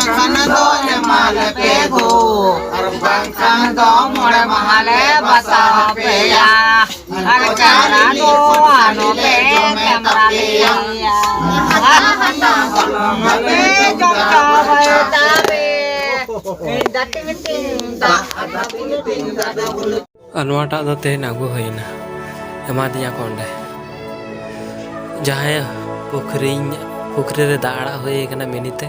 ᱵᱟᱝᱠᱷᱟᱱ ᱫᱚ ᱮᱢᱟᱞᱮ ᱯᱮ ᱜᱳ ᱟᱨ ᱵᱟᱝᱠᱷᱟᱱ ᱫᱚ ᱢᱚᱬᱮ ᱢᱟᱦᱟ ᱞᱮ ᱵᱟᱥᱟ ᱯᱮᱭᱟ ᱟᱨ ᱪᱟᱨᱟ ᱫᱚ ᱟᱞᱚ ᱯᱮ ᱠᱮᱢᱨᱟ ᱞᱮᱭᱟ ᱟᱯᱮ ᱡᱚᱢ ᱪᱟᱵᱟᱭ ᱛᱟᱯᱮ ᱫᱟᱹᱛᱤ ᱢᱤᱴᱤᱝ ᱫᱟ ᱫᱟᱹᱛᱤ ᱢᱤᱴᱤᱝ ᱫᱟ ᱟᱨ ᱱᱚᱣᱟᱴᱟᱜ ᱫᱚ ᱛᱮᱦᱮᱧ ᱟᱹᱜᱩ ᱦᱩᱭᱱᱟ ᱮᱢᱟᱫᱤᱧᱟ ᱠᱚ ᱚᱸᱰᱮ ᱡᱟᱦᱟᱸᱭ ᱯᱩᱠᱷᱨᱤᱧ ᱯᱩᱠᱷᱨᱤ ᱨᱮ ᱫᱟᱜ ᱟᱲᱟᱜ ᱦᱩᱭ ᱠᱟᱱᱟ ᱢᱤᱱᱤᱛᱮ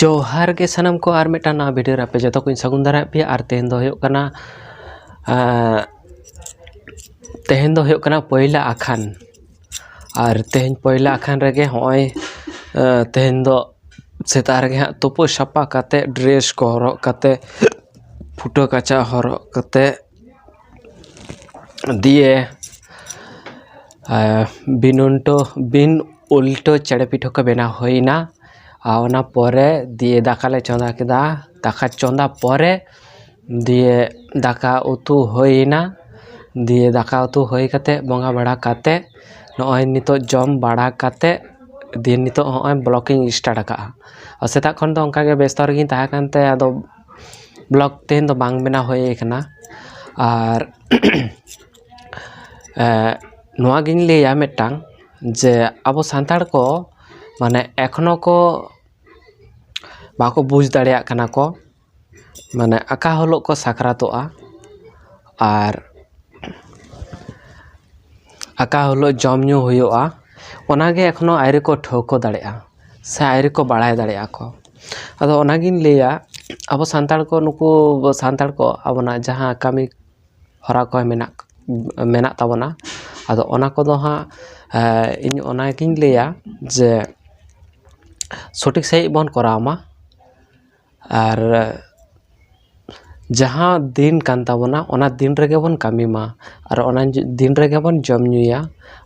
ᱡᱚᱦᱟᱨ ᱜᱮ ᱥᱟᱱᱟᱢ ᱠᱚ ᱟᱨ ᱢᱤᱫᱴᱟᱝ ᱱᱟᱣᱟ ᱵᱷᱤᱰᱤᱭᱳ ᱨᱮ ᱟᱯᱮ ᱡᱚᱛᱚ ᱠᱚᱧ ᱥᱟᱹᱜᱩᱱ ᱫᱟᱨᱟᱭᱮᱫ ᱯᱮᱭᱟ ᱟᱨ ᱛᱮᱦᱮᱧ ᱫᱚ ᱦᱩᱭᱩᱜ ᱠᱟᱱᱟ ᱟᱸ, ᱛᱮᱦᱮᱧ ᱫᱚ ᱦᱩᱭᱩᱜ ᱠᱟᱱᱟ ᱯᱚᱭᱞᱟ ᱟᱠᱷᱟᱱ ᱟᱨ ᱛᱮᱦᱮᱧ ᱯᱚᱭᱞᱟ ᱟᱠᱷᱟᱱ ᱨᱮᱜᱮ ᱦᱚᱸᱜᱼᱚᱭ ᱟᱸ, ᱛᱮᱦᱮᱧ ᱫᱚ ᱥᱮᱛᱟᱜ ᱨᱮᱜᱮ ᱦᱟᱸᱜ ᱛᱩᱯᱩ ᱥᱟᱯᱷᱟ ᱠᱟᱛᱮᱫ ᱰᱨᱮᱥ ᱠᱚ ᱦᱚᱨᱚᱜ ᱠᱟᱛᱮᱫ ᱯᱷᱩᱴᱟᱹ ᱠᱟᱪᱟ ᱦᱚᱨᱚᱜ ᱠᱟᱛᱮᱫ ᱫᱤᱭᱮ ᱟᱨ ᱵᱤᱱ ᱩᱞᱴᱟᱹ ᱵᱤᱱ ᱩᱞᱴᱟᱹ ᱪᱮᱬᱮ ᱯᱤᱴᱷᱟᱹ ᱠᱚ ᱵᱮᱱᱟᱣ ᱦᱩᱭᱱᱟ আওনা পরে দিয়ে ದಾಖಲೆ ಚಂದ ಹಾಕಿದ দেখা ಚಂದ পরে দিয়ে দেখা উতু হই না। দিয়ে দেখা উতু হই কাতে, বঙ্গা বাড়া কাতে, নয় নিত জম বাড়া কাতে, দিয়ে নিত নয় ব্লকিং স্টার্ট আকা। সেটা খন তো অঙ্কাগে ব্যস্ত রেগিন তাহা কানতে আদো ব্লক তেহেন তো বাং বেনা হয়ে এখানা আর নয়া গিং লিয়া মেটাং যে আবো সান্তাড় কো মানে এখনও কো ᱵᱟᱠᱚ ᱵᱩᱡᱽ ᱫᱟᱲᱮᱭᱟᱜ ᱠᱟᱱᱟ ᱠᱚ ᱢᱟᱱᱮ ᱟᱠᱟ ᱦᱤᱞᱳᱜ ᱠᱚ ᱥᱟᱠᱨᱟᱛᱚᱜᱼᱟ ᱟᱨ ᱟᱠᱟ ᱦᱤᱞᱳᱜ ᱡᱚᱢ ᱧᱩ ᱦᱩᱭᱩᱜᱼᱟ ᱚᱱᱟᱜᱮ ᱮᱠᱷᱚᱱᱳ ᱟᱹᱣᱨᱤ ᱠᱚ ᱴᱷᱟᱹᱣᱠᱟᱹ ᱫᱟᱲᱮᱭᱟᱜᱼᱟ ᱥᱮ ᱟᱹᱣᱨි ᱠᱚ ᱵᱟᱲᱟᱭ ᱫᱟᱲᱮᱭᱟᱜᱼᱟ ᱠᱚ ᱟᱫᱚ ᱚᱱᱟᱜᱤᱧ ᱞᱟᱹᱭᱟ ᱟᱵᱚ ᱥᱟᱱᱛᱟᱲ ᱠᱚ ᱱᱩᱠᱩ ᱥᱟᱱᱛᱟᱲ ᱠᱚ ᱟᱵᱚᱱᱟᱜ ᱡᱟᱦᱟᱸ ᱠᱟᱹᱢᱤ ᱦᱚᱨᱟ ᱠᱚ ᱢᱮᱱᱟᱜ ᱢᱮᱱᱟᱜ ᱛᱟᱵᱚᱱᱟ ᱟᱫᱚ ᱚᱱᱟ ᱠᱚᱫᱚ ᱦᱟᱸᱜ ᱮᱸ, ᱤᱧ ᱚᱱᱟᱜᱤᱧ ᱞᱟᱹᱭᱟ ᱡᱮ ᱥᱚᱴᱷᱤᱠ ᱥᱟᱺᱦᱤᱡ ᱵᱚᱱ ᱠᱚᱨᱟᱣ ᱢᱟ ᱟᱨ ᱡᱟᱦᱟᱸ ᱫᱤᱱ ᱠᱟᱱ ᱛᱟᱵᱚᱱᱟ ᱚᱱᱟ ᱫᱤᱱ ᱨᱮᱜᱮ ᱵᱚᱱ ᱠᱟᱹᱢᱤ ᱢᱟ ᱟᱨ ᱚᱱᱟ ᱫᱤᱱ ᱨᱮᱜᱮ ᱵᱚᱱ ᱡᱚᱢ ᱧᱩᱭᱟ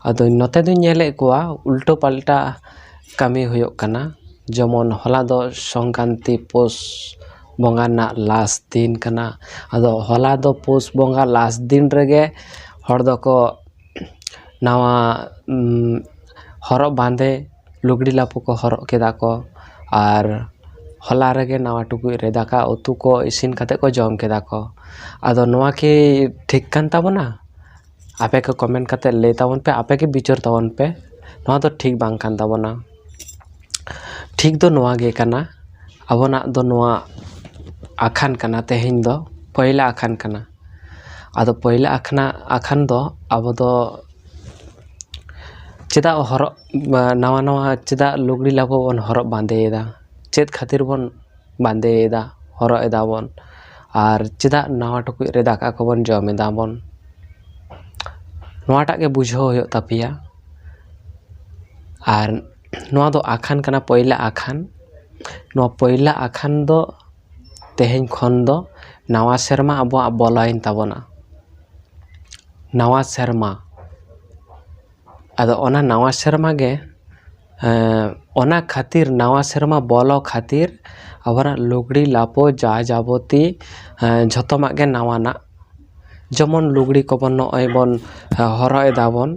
ᱟᱫᱚ ᱱᱚᱛᱮ ᱫᱚᱧ ᱧᱮᱞᱮᱫ ᱠᱚᱣᱟ ᱩᱞᱴᱟᱹ ᱯᱟᱞᱴᱟ ᱠᱟᱹᱢᱤ ᱦᱩᱭᱩᱜ ᱠᱟᱱᱟ ᱡᱮᱢᱚᱱ ᱦᱚᱞᱟ ᱫᱚ ᱥᱚᱝᱠᱨᱟᱱᱛᱤ ᱯᱳᱥ ᱵᱚᱸᱜᱟ ᱨᱮᱱᱟᱜ ᱞᱟᱥ ᱫᱤᱱ ᱠᱟᱱᱟ ᱟᱫᱚ ᱦᱚᱞᱟ ᱫᱚ ᱯᱳᱥ ᱵᱚᱸᱜᱟ ᱞᱟᱥ ᱫᱤᱱ ᱨᱮᱜᱮ ᱦᱚᱲ ᱫᱚᱠᱚ ᱱᱟᱣᱟ ᱩᱢ, ᱦᱚᱨᱚᱜ ᱵᱟᱸᱫᱮ ᱞᱩᱜᱽᱲᱤ ᱞᱟᱯᱚ ᱠᱚ ᱦᱚᱨᱚᱜ ᱠᱮᱫᱟ ᱠᱚ ᱟᱨ ᱦᱚᱞᱟ ᱨᱮᱜᱮ ᱱᱟᱣᱟ ᱴᱩᱠᱩᱡ ᱨᱮ ᱫᱟᱠᱟ ᱩᱛᱩ ᱠᱚ ᱤᱥᱤᱱ ᱠᱟᱛᱮᱫ ᱠᱚ ᱡᱚᱢ ᱠᱮᱫᱟ ᱠᱚ ᱟᱫᱚ ᱱᱚᱣᱟ ᱠᱤ ᱴᱷᱤᱠ ᱠᱟᱱ ᱛᱟᱵᱚᱱᱟ ᱟᱯᱮ ᱠᱚ ᱠᱚᱢᱮᱱᱴ ᱠᱟᱛᱮᱫ ᱞᱟᱹᱭ ᱛᱟᱵᱚᱱ ᱯᱮ ᱟᱯᱮ ᱜᱮ ᱵᱤᱪᱟᱹᱨ ᱛᱟᱵᱚᱱ ᱯᱮ ᱱᱚᱣᱟ ᱫᱚ ᱴᱷᱤᱠ ᱵᱟᱝ ᱠᱟᱱ ᱛᱟᱵᱚᱱᱟ ᱴᱷᱤᱠ ᱫᱚ ᱱᱚᱣᱟ ᱜᱮ ᱠᱟᱱᱟ ᱟᱵᱚᱱᱟᱜ ᱫᱚ ᱱᱚᱣᱟ ᱟᱠᱷᱟᱱ ᱠᱟᱱᱟ ᱛᱮᱦᱮᱧ ᱫᱚ ᱯᱚᱭᱞᱟ ᱟᱠᱷᱟᱱ ᱠᱟᱱᱟ ᱟᱫᱚ ᱯᱚᱭᱞᱟ ᱟᱠᱷᱟᱱᱟ ᱟᱠᱷᱟᱱ ᱫᱚ ᱟᱵᱚ ᱫᱚ ᱪᱮᱫᱟᱜ ᱦᱚᱨᱚᱜ ᱱᱟᱣᱟ ᱱᱟᱣᱟ ᱪᱮᱫᱟᱜ ᱞᱩᱜᱽᱲᱤ ᱞᱟᱯᱚ ᱵᱚᱱ ᱦᱚᱨᱚᱜ ᱵᱟᱸᱫᱮᱭᱮᱫᱟ ᱪᱮᱫ ᱠᱷᱟᱹᱛᱤᱨ ᱵᱚᱱ ᱵᱟᱸᱫᱮᱭᱮᱫᱟ ᱦᱚᱨᱚᱜ ᱮᱫᱟ ᱵᱚᱱ ᱟᱨ ᱪᱮᱫᱟᱜ ᱱᱟᱣᱟ ᱴᱩᱠᱩᱡ ᱨᱮ ᱫᱟᱠᱟ ᱠᱚᱵᱚᱱ ᱡᱚᱢ ᱮᱫᱟ ᱵᱚᱱ ᱱᱚᱣᱟᱴᱟᱜ ᱜᱮ ᱵᱩᱡᱷᱟᱹᱣ ᱦᱩᱭᱩᱜ ᱛᱟᱯᱮᱭᱟ ᱟᱨ ᱱᱚᱣᱟ ᱫᱚ ᱟᱠᱷᱟᱱ ᱠᱟᱱᱟ ᱯᱚᱭᱞᱟ ᱟᱠᱷᱟᱱ ᱱᱚᱣᱟ ᱯᱚᱭᱞᱟ ᱟᱠᱷᱟᱱ ᱫᱚ ᱛᱮᱦᱮᱧ ᱠᱷᱚᱱ ᱫᱚ ᱱᱟᱣᱟ ᱥᱮᱨᱢᱟ ᱟᱵᱚᱣᱟᱜ ᱵᱚᱞᱚᱭᱮᱱ ᱛᱟᱵᱚᱱᱟ ᱱᱟᱣᱟ ᱥᱮᱨᱢᱟ ᱟᱫᱚ ᱚᱱᱟ ᱱᱟᱣᱟ ᱥᱮᱨᱢᱟ ᱜᱮ ᱮᱸ, ᱚᱱᱟ ᱠᱷᱟᱹᱛᱤᱨ ᱱᱟᱣᱟ ᱥᱮᱨᱢᱟ ᱵᱚᱞᱚ ᱠᱷᱟᱹᱛᱤᱨ ᱟᱵᱚᱣᱟᱜ ᱞᱩᱜᱽᱲᱤ ᱞᱟᱯᱚ ᱡᱟ ᱡᱟᱵᱚᱛᱤ ᱡᱷᱚᱛᱚᱢᱟᱜ ᱜᱮ ᱱᱟᱣᱟᱱᱟᱜ ᱡᱮᱢᱚᱱ ᱞᱩᱜᱽᱲᱤ ᱠᱚᱵᱚᱱ ᱱᱚᱜᱼᱚᱭ ᱵᱚᱱ ᱦᱚᱨᱚᱜ ᱮᱫᱟᱵᱚᱱ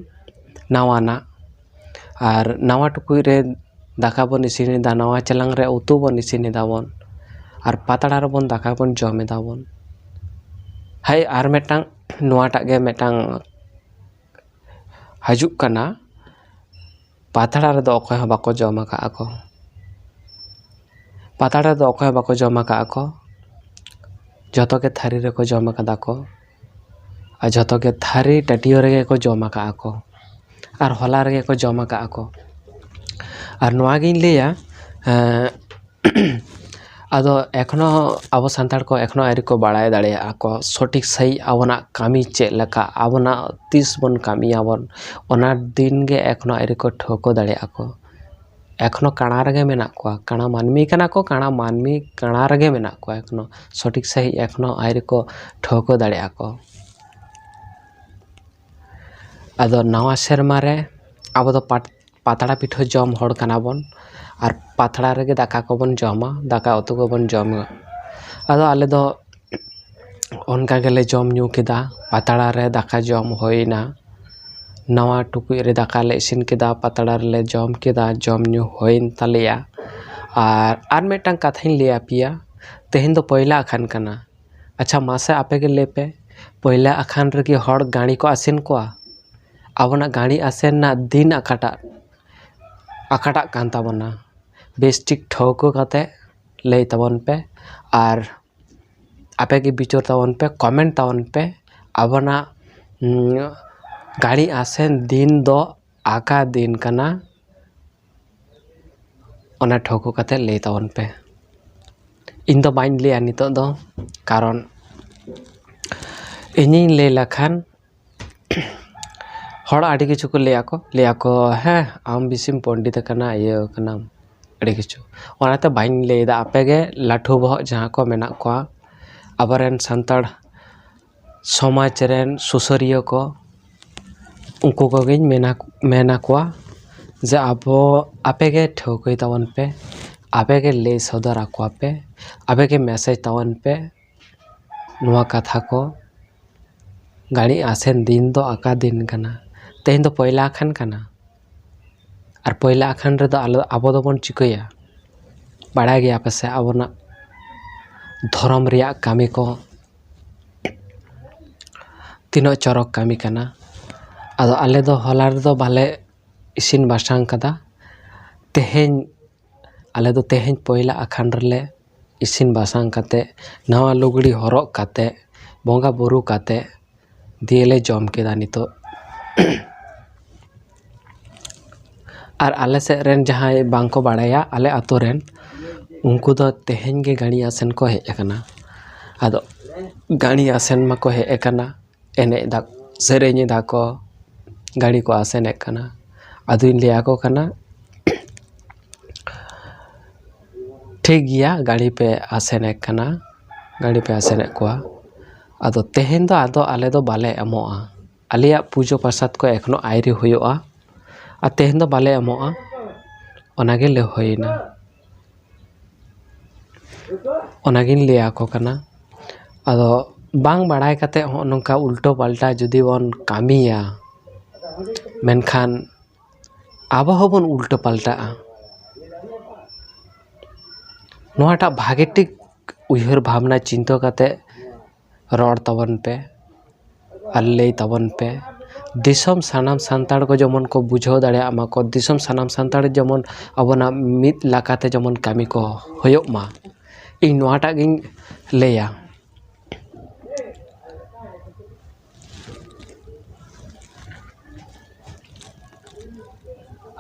ᱱᱟᱣᱟᱱᱟᱜ ᱟᱨ ᱱᱟᱣᱟ ᱴᱩᱠᱩᱡ ᱨᱮ ᱫᱟᱠᱟ ᱵᱚᱱ ᱤᱥᱤᱱᱮᱫᱟ ᱱᱟᱣᱟ ᱪᱮᱞᱟᱝ ᱨᱮ ᱩᱛᱩ ᱵᱚᱱ ᱤᱥᱤᱱ ᱮᱫᱟᱵᱚᱱ ᱟᱨ ᱯᱟᱛᱲᱟ ᱨᱮᱵᱚᱱ ᱫᱟᱠᱟ ᱵᱚᱱ ᱡᱚᱢ ᱮᱫᱟᱵᱚᱱ ᱦᱳᱭ ᱟᱨ ᱢᱤᱫᱴᱟᱝ ᱱᱚᱣᱟᱴᱟᱜ ᱜᱮ ᱢᱤᱫᱴᱟᱝ ᱦᱤᱡᱩᱜ ᱠᱟᱱᱟ ᱯᱟᱛᱲᱟ ᱨᱮᱫᱚ ᱚᱠᱚᱭ ᱦᱚᱸ ᱵᱟᱠᱚ ᱡᱚᱢ ᱟᱠᱟᱫᱼᱟ ᱠᱚ ᱯᱟᱛᱲᱟ ᱨᱮᱫᱚ ᱚᱠᱚᱭ ᱦᱚᱸ ᱵᱟᱠᱚ ᱡᱚᱢ ᱟᱠᱟᱫᱼᱟ ᱠᱚ ᱡᱚᱛᱚ ᱜᱮ ᱛᱷᱟᱹᱨᱤ ᱨᱮᱠᱚ ᱡᱚᱢ ᱟᱠᱟᱫᱟ ᱠᱚ ᱟᱨ ᱡᱷᱚᱛᱚ ᱜᱮ ᱛᱷᱟᱹᱨᱤ ᱴᱟᱹᱴᱭᱟᱹ ᱨᱮᱜᱮ ᱠᱚ ᱡᱚᱢ ᱟᱠᱟᱫᱼᱟ ᱠᱚ ᱟᱨ ᱦᱚᱞᱟ ᱨᱮᱜᱮ ᱠᱚ ᱡᱚᱢ ᱟᱠᱟᱫᱼᱟ ᱠᱚ ᱟᱨ ᱱᱚᱣᱟᱜᱤᱧ ᱞᱟᱹᱭᱟ ᱮᱸ, ᱟᱫᱚ ᱮᱠᱷᱚᱱᱳ ᱟᱵᱚ ᱥᱟᱱᱛᱟᱲ ᱠᱚ ᱮᱠᱷᱚᱱᱳ ᱟᱹᱣᱨᱤ ᱠᱚ ᱵᱟᱲᱟᱭ ᱫᱟᱲᱮᱭᱟᱜᱼᱟ ᱠᱚ ᱥᱚᱴᱷᱤᱠ ᱥᱟᱺᱦᱤᱡ ᱟᱵᱚᱱᱟᱜ ᱠᱟᱹᱢᱤ ᱪᱮᱫ ᱞᱮᱠᱟ ᱟᱵᱚᱱᱟᱜ ᱛᱤᱥ ᱵᱚᱱ ᱠᱟᱹᱢᱤᱭᱟᱵᱚᱱ ᱚᱱᱟ ᱫᱤᱱ ᱜᱮ ᱮᱠᱷᱚᱱᱳ ᱟᱹᱣᱨᱤ ᱠᱚ ᱴᱷᱟᱹᱣᱠᱟᱹ ᱫᱟᱲᱮᱭᱟᱜᱼᱟ ᱠᱚ ᱮᱠᱷᱚᱱᱳ ᱠᱟᱬᱟ ᱨᱮᱜᱮ ᱢᱮᱱᱟᱜ ᱠᱚᱣᱟ ᱠᱟᱬᱟ ᱢᱟᱹᱱᱢᱤ ᱠᱟᱱᱟ ᱠᱚ ᱠᱟᱬᱟ ᱢᱟᱹᱱᱢᱤ ᱠᱟᱬᱟ ᱨᱮᱜᱮ ᱢᱮᱱᱟᱜ ᱠᱚᱣᱟ ᱮᱠᱷᱚᱱᱳ ᱥᱚᱴᱷᱤᱠ ᱥᱟᱺᱦᱤᱡ ᱮᱠᱷᱚᱱᱳ ᱟᱹᱣᱨᱤ ᱠᱚ ᱴᱷᱟᱹᱣᱠᱟᱹ ᱫᱟᱲᱮᱭᱟᱜᱼᱟ ᱠᱚ ᱟᱫᱚ ᱱᱟᱣᱟ ᱥᱮᱨᱢᱟ ᱨᱮ ᱟᱵᱚ ᱫᱚ ᱯᱟᱴ ᱯᱟᱛᱲᱟ ᱯᱤᱴᱷᱟᱹ ᱡᱚᱢ ᱦᱚᱲ ᱠᱟᱱᱟ ᱵᱚᱱ ᱟᱨ ᱯᱟᱛᱲᱟ ᱨᱮᱜᱮ ᱫᱟᱠᱟ ᱠᱚᱵᱚᱱ ᱡᱚᱢᱟ ᱫᱟᱠᱟ ᱩᱛᱩ ᱠᱚᱵᱚᱱ ᱡᱚᱢᱟ ᱟᱫᱚ ᱟᱞᱮ ᱫᱚ ᱚᱱᱠᱟ ᱜᱮᱞᱮ ᱡᱚᱢ ᱧᱩ ᱠᱮᱫᱟ ᱯᱟᱛᱲᱟ ᱨᱮ ᱫᱟᱠᱟ ᱡᱚᱢ ᱦᱩᱭᱱᱟ ᱱᱟᱣᱟ ᱴᱩᱠᱩᱡ ᱨᱮ ᱫᱟᱠᱟ ᱞᱮ ᱤᱥᱤᱱ ᱠᱮᱫᱟ ᱯᱟᱛᱲᱟ ᱨᱮᱞᱮ ᱡᱚᱢ ᱠᱮᱫᱟ ᱡᱚᱢ ᱧᱩ ᱦᱩᱭᱮᱱ ᱛᱟᱞᱮᱭᱟ ᱟᱨ ᱟᱨ ᱢᱤᱫᱴᱟᱝ ᱠᱟᱛᱷᱟᱧ ᱞᱟᱹᱭ ᱟᱯᱮᱭᱟ ᱛᱮᱦᱮᱧ ᱫᱚ ᱯᱚᱭᱞᱟ ᱟᱠᱷᱟᱱ ᱠᱟᱱᱟ ᱟᱪᱪᱷᱟ ᱢᱟᱥᱮ ᱟᱯᱮ ᱜᱮ ᱞᱟᱹᱭ ᱯᱮ ᱯᱚᱭᱞᱟ ᱟᱠᱷᱟᱱ ᱨᱮᱜᱮ ᱦᱚᱲ ᱜᱟᱹᱲᱤ ᱠᱚ ᱟᱥᱮᱱ ᱠᱚᱣᱟ ᱟᱵᱚᱱᱟᱜ ᱜᱟᱹᱲᱤ ᱟᱥᱮᱱ ᱨᱮᱱᱟᱜ ᱫᱤᱱ ᱚᱠᱟᱴᱟᱜ ᱚᱠᱟᱴᱟᱜ ᱠᱟᱱ ᱛᱟᱵᱚᱱᱟ ᱵᱮᱥ ᱴᱷᱤᱠ ᱴᱷᱟᱹᱣᱠᱟᱹ ᱠᱟᱛᱮ ᱞᱟᱹᱭ ᱛᱟᱵᱚᱱ ᱯᱮ ᱟᱨ ᱟᱯᱮ ᱜᱮ ᱵᱤᱪᱟᱹᱨ ᱛᱟᱵᱚᱱ ᱯᱮ ᱠᱚᱢᱮᱱᱴ ᱛᱟᱵᱚᱱ ᱯᱮ ᱟᱵᱚᱱᱟᱜ ᱜᱟᱹᱲᱤ ᱟᱥᱮᱱ ᱫᱤᱱ ᱫᱚ ᱟᱠᱟ ᱫᱤᱱ ᱠᱟᱱᱟ ᱚᱱᱟ ᱴᱷᱟᱹᱣᱠᱟᱹ ᱠᱟᱛᱮ ᱞᱟᱹᱭ ᱛᱟᱵᱚᱱ ᱯᱮ ᱤᱧ ᱫᱚ ᱵᱟᱹᱧ ᱞᱟᱹᱭᱟ ᱱᱤᱛᱚᱜ ᱫᱚ ᱠᱟᱨᱚᱱ ᱤᱧᱤᱧ ᱞᱟᱹᱭ ᱞᱮᱠᱷᱟᱱ ᱦᱚᱲ ᱟᱹᱰᱤ ᱠᱤᱪᱷᱩ ᱠᱚ ᱞᱟᱹᱭᱟᱠᱚ ᱞᱟᱹᱭᱟᱠᱚ ᱦᱮᱸ ᱟᱢ ᱵᱮᱥᱤᱢ ᱯᱚᱱᱰᱤᱛ ᱟᱠᱟᱱᱟ ᱤᱭᱟᱹ ᱟᱠᱟᱱᱟᱢ ᱟᱹᱰᱤ ᱠᱤᱪᱷু ᱚᱱᱟᱛᱮ ᱵᱟᱹᱧ ᱞᱟᱹᱭᱫᱟ ᱟᱯᱮᱜᱮ ᱞᱟᱹᱴᱷᱩ ᱵᱚᱦᱚᱜ ᱡᱟᱦᱟᱸ ᱠᱚ ᱢᱮᱱᱟᱜ ᱠᱚᱣᱟ ᱟᱵᱚᱨᱮᱱ ᱥᱟᱱᱛᱟᱲ ᱥᱚᱢᱟᱡᱽ ᱨᱮᱱ ᱥᱩᱥᱟᱹᱨᱤᱭᱟᱹ ᱠᱚ ᱩᱱᱠᱩ ᱠᱚᱜᱮᱧ ᱢᱮᱱᱟ ᱢᱮᱱ ᱟᱠᱚᱣᱟ ᱡᱮ ᱟᱵᱚ ᱟᱯᱮᱜᱮ ᱴᱷᱟᱹᱣᱠᱟᱹᱭ ᱛᱟᱵᱚᱱ ᱯᱮ ᱟᱯᱮᱜᱮ ᱞᱟᱹᱭ ᱥᱚᱫᱚᱨ ᱟᱠᱚᱣᱟ ᱯᱮ ᱟᱯᱮᱜᱮ ᱢᱮᱥᱮᱡᱽ ᱛᱟᱵᱚᱱ ᱯᱮ ᱱᱚᱣᱟ ᱠᱟᱛᱷᱟ ᱠᱚ ᱜᱟᱹᱲᱤ ᱟᱥᱮᱱ ᱫᱤᱱ ᱫᱚ ᱚᱠᱟ ᱫᱤᱱ ᱠᱟᱱᱟ ᱛᱮᱦᱮᱧ ᱫᱚ ᱯᱚᱭᱞᱟ ᱟᱠᱷᱟᱱ ᱠᱟᱱᱟ ᱟᱨ ᱯᱚᱭᱞᱟ ᱟᱠᱷᱟᱱ ᱨᱮᱫᱚ ᱟᱞᱮ ᱟᱵᱚ ᱫᱚᱵᱚᱱ ᱪᱤᱠᱟᱹᱭᱟ ᱵᱟᱲᱟᱭ ᱜᱮᱭᱟ ᱯᱮᱥᱮ ᱟᱵᱚᱱᱟᱜ ᱫᱷᱚᱨᱚᱢ ᱨᱮᱭᱟᱜ ᱠᱟᱹᱢᱤ ᱠᱚ ᱛᱤᱱᱟᱹᱜ ᱪᱚᱨᱚᱠ ᱠᱟᱹᱢᱤ ᱠᱟᱱᱟ ᱟᱫᱚ ᱟᱞᱮ ᱫᱚ ᱦᱚᱞᱟ ᱨᱮᱫᱚ ᱵᱟᱞᱮ ᱤᱥᱤᱱ ᱵᱟᱥᱟᱝ ᱠᱟᱫᱟ ᱛᱮᱦᱮᱧ ᱟᱞᱮ ᱫᱚ ᱛᱮᱦᱮᱧ ᱯᱚᱭᱞᱟ ᱟᱠᱷᱟᱱ ᱨᱮᱞᱮ ᱤᱥᱤᱱ ᱵᱟᱥᱟᱝ ᱠᱟᱛᱮ ᱱᱟᱣᱟ ᱞᱩᱜᱽᱲᱤ ᱦᱚᱨᱚᱜ ᱠᱟᱛᱮ ᱵᱚᱸᱜᱟ ᱵᱩᱨᱩ ᱠᱟᱛᱮ ᱫᱤᱭᱮᱞᱮ ᱡᱚᱢ ᱠᱮᱫᱟ ᱱᱤᱛᱚᱜ ᱟᱨ ᱟᱞᱮ ᱥᱮᱫ ᱨᱮᱱ ᱡᱟᱦᱟᱸᱭ ᱵᱟᱝᱠᱚ ᱵᱟᱲᱟᱭᱟ ᱟᱞᱮ ᱟᱛᱳ ᱨᱮᱱ ᱩᱱᱠᱩ ᱫᱚ ᱛᱮᱦᱮᱧ ᱜᱮ ᱜᱟᱹᱲᱤ ᱟᱥᱮᱱ ᱠᱚ ᱦᱮᱡ ᱟᱠᱟᱱᱟ ᱟᱫᱚ ᱜᱟᱹᱲᱤ ᱟᱥᱮᱱ ᱢᱟᱠᱚ ᱦᱮᱡ ᱟᱠᱟᱱᱟ ᱮᱱᱮᱡ ᱫᱟ ᱥᱮᱨᱮᱧ ᱮᱫᱟ ᱠᱚ ᱜᱟᱹᱲᱤ ᱠᱚ ᱟᱥᱮᱱᱮᱫ ᱠᱟᱱᱟ ᱟᱫᱚᱧ ᱞᱟᱹᱭ ᱟᱠᱚ ᱠᱟᱱᱟ ᱴᱷᱤᱠ ᱜᱮᱭᱟ ᱜᱟᱹᱲᱤ ᱯᱮ ᱟᱥᱮᱱᱮᱫ ᱠᱟᱱᱟ ᱜᱟᱹᱲᱤ ᱯᱮ ᱟᱥᱮᱱᱮᱫ ᱠᱚᱣᱟ ᱟᱫᱚ ᱛᱮᱦᱮᱧ ᱫᱚ ᱟᱫᱚ ᱟᱞᱮ ᱫᱚ ᱵᱟᱞᱮ ᱮᱢᱚᱜᱼᱟ ᱟᱞᱮᱭᱟᱜ ᱯᱩᱡᱟᱹ ᱯᱨᱚᱥᱟᱫ ᱠᱚ ᱮᱠᱷᱚᱱᱳ ᱟᱹᱣᱨᱤ ᱦᱩᱭᱩᱜᱼᱟ ᱟᱨ ᱛᱮᱦᱮᱧ ᱫᱚ ᱵᱟᱞᱮ ᱮᱢᱚᱜᱼᱟ ᱚᱱᱟᱜᱮ ᱞᱟᱹᱭ ᱦᱩᱭᱱᱟ ᱚᱱᱟᱜᱤᱧ ᱞᱟᱹᱭ ᱟᱠᱚ ᱠᱟᱱᱟ ᱟᱫᱚ ᱵᱟᱝ ᱵᱟᱲᱟᱭ ᱠᱟᱛᱮ ᱦᱚᱸᱜᱼᱚ ᱱᱚᱝᱠᱟ ᱩᱞᱴᱟᱹ ᱯᱟᱞᱴᱟ ᱡᱩᱫᱤ ᱵᱚᱱ ᱠᱟᱹᱢᱤᱭᱟ ᱢᱮᱱᱠᱷᱟᱱ ᱟᱵᱚ ᱦᱚᱸᱵᱚᱱ ᱩᱞᱴᱟᱹ ᱯᱟᱞᱴᱟᱜᱼᱟ ᱱᱚᱣᱟᱴᱟᱜ ᱵᱷᱟᱜᱮ ᱴᱷᱤᱠ ᱩᱭᱦᱟᱹᱨ ᱵᱷᱟᱵᱽᱱᱟ ᱪᱤᱱᱛᱟᱹ ᱠᱟᱛᱮ ᱨᱚᱲ ᱛᱟᱵᱚᱱ ᱯᱮ ᱟᱨ ᱞᱟᱹᱭ ᱛᱟᱵᱚᱱ ᱯᱮ ᱫᱤᱥᱚᱢ ᱥᱟᱱᱟᱢ ᱥᱟᱱᱛᱟᱲ ᱠᱚ ᱡᱮᱢᱚᱱ ᱠᱚ ᱵᱩᱡᱷᱟᱹᱣ ᱫᱟᱲᱮᱭᱟᱜ ᱢᱟᱠᱚ ᱫᱤᱥᱚᱢ ᱥᱟᱱᱟᱢ ᱥᱟᱱᱛᱟᱲ ᱡᱮᱢᱚᱱ ᱟᱵᱚᱱᱟᱜ ᱢᱤᱫ ᱞᱮᱠᱟᱛᱮ ᱡᱮᱢᱚᱱ ᱠᱟᱹᱢᱤ ᱠᱚ ᱦᱩᱭᱩᱜ ᱢᱟ ᱤᱧ ᱱᱚᱣᱟᱴᱟᱜ ᱜᱤᱧ ᱞᱟᱹᱭᱟ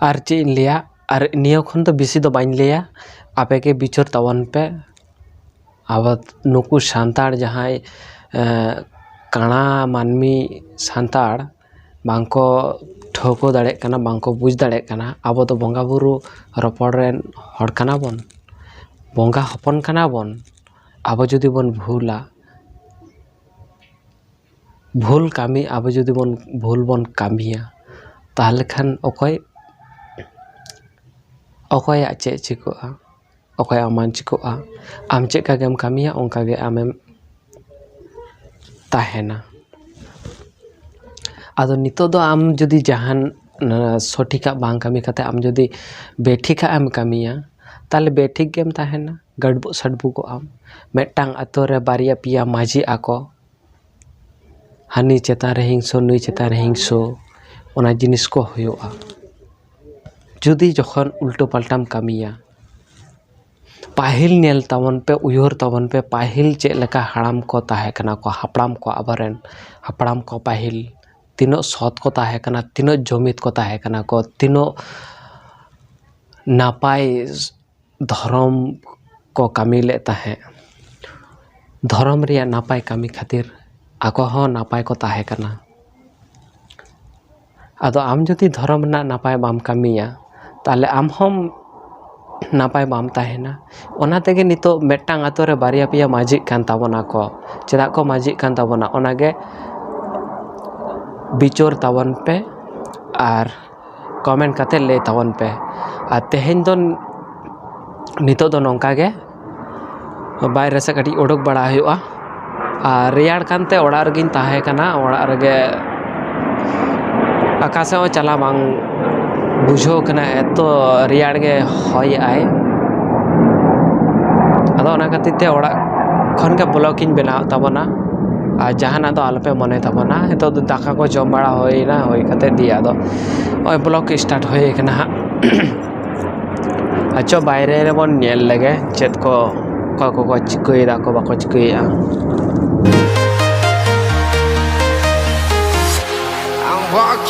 ᱟᱨ ᱪᱮᱫ ᱤᱧ ᱞᱟᱹᱭᱟ ᱟᱨ ᱱᱤᱭᱟᱹ ᱠᱷᱚᱱ ᱫᱚ ᱵᱮᱥᱤ ᱫᱚ ᱵᱟᱹᱧ ᱞᱟᱹᱭᱟ ᱟᱯᱮᱜᱮ ᱵᱤᱪᱟᱹᱨ ᱛᱟᱵᱚᱱ ᱯᱮ ᱟᱵᱚ ᱱᱩᱠᱩ ᱥᱟᱱᱛᱟᱲ ᱡᱟᱦᱟᱸᱭ ᱠᱟᱬᱟ ᱢᱟᱹᱱᱢᱤ ᱥᱟᱱᱛᱟᱲ ᱵᱟᱝᱠᱚ ᱴᱷᱟᱹᱣᱠᱟᱹ ᱫᱟᱲᱮᱭᱟᱜ ᱠᱟᱱᱟ ᱵᱟᱝᱠᱚ ᱵᱩᱡᱽ ᱫᱟᱲᱮᱭᱟᱜ ᱠᱟᱱᱟ ᱟᱵᱚ ᱫᱚ ᱵᱚᱸᱜᱟ ᱵᱩᱨᱩ ᱨᱚᱯᱚᱲ ᱨᱮᱱ ᱦᱚᱲ ᱠᱟᱱᱟ ᱵᱚᱱ ᱵᱚᱸᱜᱟ ᱦᱚᱯᱚᱱ ᱠᱟᱱᱟ ᱵᱚᱱ ᱟᱵᱚ ᱡᱩᱫᱤ ᱵᱚᱱ ᱵᱷᱩᱞᱟ ᱵᱷᱩᱞ ᱠᱟᱹᱢᱤ ᱟᱵᱚ ᱡᱩᱫᱤ ᱵᱚᱱ ᱵᱷᱩᱞ ᱵᱚᱱ ᱠᱟᱹᱢᱤᱭᱟ ᱛᱟᱦᱚᱞᱮ ᱠᱷᱟᱱ ᱚᱠᱚᱭ ᱚᱠᱚᱭᱟᱜ ᱪᱮᱫ ᱪᱤᱠᱟᱹᱜᱼᱟ ᱚᱠᱚᱭᱟᱜ ᱢᱚᱱ ᱪᱤᱠᱟᱹᱜᱼᱟ ᱟᱢ ᱪᱮᱫ ᱞᱮᱠᱟ ᱜᱮᱢ ᱠᱟᱹᱢᱤᱭᱟ ᱚᱱᱠᱟᱜᱮ ᱟᱢᱮᱢ ᱛᱟᱦᱮᱱᱟ ᱟᱫᱚ ᱱᱤᱛᱚᱜ ᱫᱚ ᱟᱢ ᱡᱩᱫᱤ ᱡᱟᱦᱟᱱ ᱥᱚᱴᱷᱤᱠᱟᱜ ᱵᱟᱝ ᱠᱟᱹᱢᱤ ᱠᱟᱛᱮ ᱟᱢ ᱡᱩᱫᱤ ᱵᱮᱴᱷᱤᱠᱟᱜ ᱮᱢ ᱠᱟᱹᱢᱤᱭᱟ ᱛᱟᱦᱚᱞᱮ ᱵᱮᱴᱷᱤᱠ ᱜᱮᱢ ᱛᱟᱦᱮᱱᱟ ᱜᱟᱹᱰᱵᱩᱜ ᱥᱟᱰᱵᱩᱜᱚᱜ ᱟᱢ ᱢᱤᱫᱴᱟᱝ ᱟᱛᱳ ᱨᱮ ᱵᱟᱨᱭᱟ ᱯᱮᱭᱟ ᱢᱟᱺᱡᱷᱤ ᱟᱠᱚ ᱦᱟᱹᱱᱤ ᱪᱮᱛᱟᱱ ᱨᱮ ᱦᱤᱝᱥᱟᱹ ᱱᱩᱭ ᱪᱮᱛᱟᱱ ᱨᱮ ᱦᱤᱝᱥᱟᱹ ᱚᱱᱟ ᱡᱤᱱᱤᱥ ᱠᱚ ᱦᱩᱭᱩᱜᱼᱟ ᱡᱩᱫᱤ ᱡᱚᱠᱷᱚᱱ ᱩᱞᱴᱟᱹ ᱯᱟᱞᱴᱟᱢ ᱠᱟᱹᱢᱤᱭᱟ ᱯᱟᱹᱦᱤᱞ ᱧᱮᱞ ᱛᱟᱵᱚᱱ ᱯᱮ ᱩᱭᱦᱟᱹᱨ ᱛᱟᱵᱚᱱ ᱯᱮ ᱯᱟᱹᱦᱤᱞ ᱪᱮᱫ ᱞᱮᱠᱟ ᱦᱟᱲᱟᱢ ᱠᱚ ᱛᱟᱦᱮᱸ ᱠᱟᱱᱟ ᱠᱚ ᱦᱟᱯᱲᱟᱢ ᱠᱚ ᱟᱵᱚᱨᱮᱱ ᱦᱟᱯᱲᱟᱢ ᱠᱚ ᱯᱟᱹᱦᱤᱞ ᱛᱤᱱᱟᱹᱜ ᱥᱚᱛ ᱠᱚ ᱛᱟᱦᱮᱸ ᱠᱟᱱᱟ ᱛᱤᱱᱟᱹᱜ ᱡᱩᱢᱤᱫ ᱠᱚ ᱛᱟᱦᱮᱸ ᱠᱟᱱᱟ ᱠᱚ ᱛᱤᱱᱟᱹᱜ ᱱᱟᱯᱟᱭ ᱫᱷᱚᱨᱚᱢ ᱠᱚ ᱠᱟᱹᱢᱤ ᱞᱮᱫ ᱛᱟᱦᱮᱸᱫ ᱫᱷᱚᱨᱚᱢ ᱨᱮᱭᱟᱜ ᱱᱟᱯᱟᱭ ᱠᱟᱹᱢᱤ ᱠᱷᱟᱹᱛᱤᱨ ᱟᱠᱚ ᱦᱚᱸ ᱱᱟᱯᱟᱭ ᱠᱚ ᱛᱟᱦᱮᱸ ᱠᱟᱱᱟ ᱟᱫᱚ ᱟᱢ ᱡᱩᱫᱤ ᱫᱷᱚᱨᱚᱢ ᱨᱮᱱᱟᱜ ᱱᱟᱯᱟᱭ ᱵᱟᱢ ᱠᱟᱹᱢᱤᱭᱟ ᱛᱟᱦᱚᱞᱮ ᱟᱢ ᱦᱚᱸᱢ ᱱᱟᱯᱟᱭ ᱵᱟᱢ ᱛᱟᱦᱮᱱᱟ ᱚᱱᱟ ᱛᱮᱜᱮ ᱱᱤᱛᱚᱜ ᱢᱤᱫᱴᱟᱝ ᱟᱛᱳ ᱨᱮ ᱵᱟᱨᱭᱟ ᱯᱮᱭᱟ ᱢᱟᱺᱡᱷᱤᱜ ᱠᱟᱱ ᱛᱟᱵᱚᱱᱟ ᱠᱚ ᱪᱮᱫᱟᱜ ᱠᱚ ᱢᱟᱺᱡᱷᱤᱜ ᱠᱟᱱ ᱛᱟᱵᱚᱱᱟ ᱚᱱᱟᱜᱮ ᱵᱤᱪᱟᱹᱨ ᱛᱟᱵᱚᱱ ᱯᱮ ᱟᱨ ᱠᱚᱢᱮᱱᱴ ᱠᱟᱛᱮᱫ ᱞᱟᱹᱭ ᱛᱟᱵᱚᱱ ᱯᱮ ᱟᱨ ᱛᱮᱦᱮᱧ ᱫᱚ ᱱᱤᱛᱚᱜ ᱫᱚ ᱱᱚᱝᱠᱟ ᱜᱮ ᱵᱟᱭᱨᱮ ᱥᱮᱫ ᱠᱟᱹᱴᱤᱡ ᱩᱰᱩᱠ ᱵᱟᱲᱟ ᱦᱩᱭᱩᱜᱼᱟ ᱟᱨ ᱨᱮᱭᱟᱲ ᱠᱟᱱᱛᱮ ᱚᱲᱟᱜ ᱨᱮᱜᱮᱧ ᱛᱟᱦᱮᱸ ᱠᱟᱱᱟ ᱚᱲᱟᱜ ᱨᱮᱜᱮ ᱚᱠᱟ ᱥᱮᱫ ᱦᱚᱸ ᱪᱟᱞᱟᱣ ᱵᱟᱝ ᱵᱩᱡᱷᱟᱹᱣ ᱠᱟᱱᱟ ᱮᱛᱚ ᱨᱮᱭᱟᱲ ᱜᱮ ᱦᱚᱭᱮᱜᱼᱟᱭ ᱟᱫᱚ ᱚᱱᱟ ᱠᱷᱟᱹᱛᱤᱨ ᱛᱮ ᱚᱲᱟᱜ ᱠᱷᱚᱱ ᱜᱮ ᱵᱞᱚᱜ ᱤᱧ ᱵᱮᱱᱟᱣᱮᱫ ᱛᱟᱵᱚᱱᱟ ᱟᱨ ᱡᱟᱦᱟᱱᱟᱜ ᱫᱚ ᱟᱞᱚᱯᱮ ᱢᱚᱱᱮ ᱛᱟᱵᱚᱱᱟ ᱱᱤᱛᱚᱜ ᱫᱚ ᱫᱟᱠᱟ ᱠᱚ ᱡᱚᱢ ᱵᱟᱲᱟ ᱦᱩᱭᱱᱟ ᱦᱩᱭ ᱠᱟᱛᱮᱫ ᱫᱤᱭᱮ ᱟᱫᱚ ᱱᱚᱜᱼᱚᱭ ᱵᱞᱚᱜ ᱥᱴᱟᱨᱴ ᱦᱩᱭ ᱠᱟᱱᱟ ᱦᱟᱸᱜ ᱟᱪᱪᱷᱟ ᱵᱟᱭᱨᱮ ᱨᱮᱵᱚᱱ ᱧᱮᱞ ᱞᱮᱜᱮ ᱪᱮᱫ ᱠᱚ ᱚᱠᱚᱭ ᱠᱚᱠᱚ ᱪᱤᱠᱟᱹᱭᱮᱫᱟ ᱠᱚ ᱵᱟᱠᱚ ᱪᱤᱠᱟᱹᱭᱮᱫᱟ I'm walking.